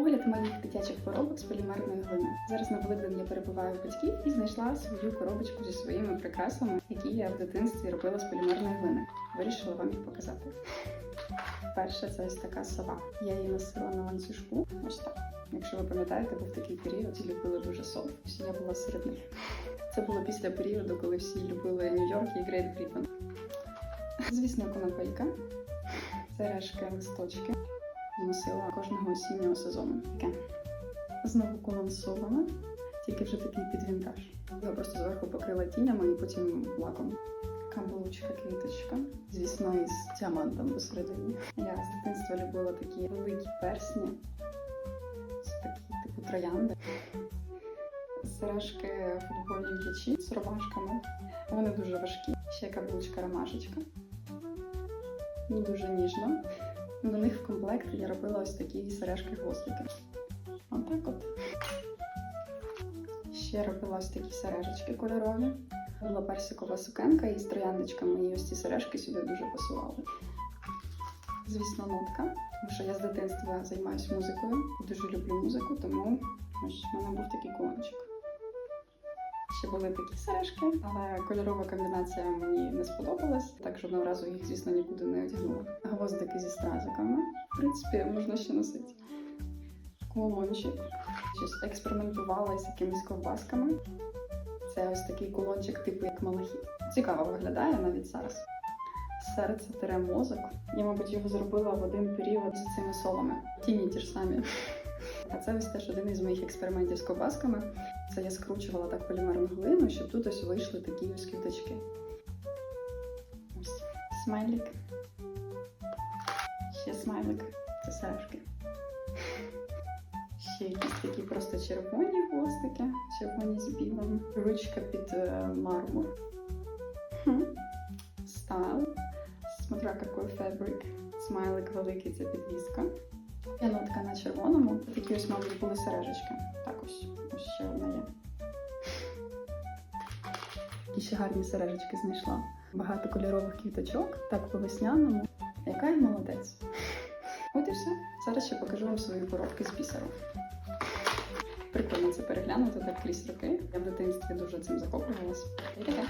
Огляд моїх дитячих коробок з полімерної глини. Зараз на Великдень я перебуваю у батьків і знайшла свою коробочку зі своїми прикрасами, які я в дитинстві робила з полімерної глини. Вирішила вам їх показати. Перша це ось така сова. Я її носила на ланцюжку. Ось так. Якщо ви пам'ятаєте, був такий період, всі любили дуже сов. Я була серед них. Це було після періоду, коли всі любили Нью-Йорк і Грейт Брітон. Звісно, конопелька, сережки, листочки. Носила кожного осіннього сезону. Таке. Знову колонсована, тільки вже такий під вінтаж. Його просто зверху покрила тінями і потім лаком. Каблучка, квіточка, звісно, із діамантом посередині. Я з дитинства любила такі великі персні, такі типу троянди. Сережки футбольні м'ячі з ромашками. Вони дуже важкі. Ще каблучка ромашечка. Дуже ніжно. До них в комплекті я робила ось такі сережки хвостики. Отак от. Ще робила ось такі сережечки кольорові. Була персикова сукенка із трояндочками, і ось ці сережки сюди дуже пасували. Звісно, нотка, тому що я з дитинства займаюся музикою, дуже люблю музику, тому ось в мене був такий кулончик. Ще були такі сережки, але кольорова комбінація мені не сподобалась, так жодного разу їх, звісно, нікуди не одягнула. Гвоздики зі стразиками. В принципі, можна ще носити. Кулончик. Щось експериментувала з якимись ковбасками. Це ось такий кулончик, типу як малахіт. Цікаво виглядає навіть зараз. Серце тере мозок. Я, мабуть, його зробила в один період з цими солами. Тіні ті ж самі. А це ось теж один із моїх експериментів з ковбасками. Це я скручувала так полімерну глину, щоб тут ось вийшли такі ось квіточки. Ось смайлик. Ще смайлик. Це сережки. Ще якісь такі просто червоні хвостики, червоні з білим. Ручка під е, мармур. Стайл. Смотря какой фабрик. Смайлик великий це підвіска. Такі мабуть, були сережечки. Так ось, ось ще одна є. І ще гарні сережечки знайшла. Багато кольорових квіточок, так по весняному. Яка я молодець. От і все. Зараз ще покажу вам свої коробки з бісеру. Прикольно це переглянути так крізь роки. Я в дитинстві дуже цим таке.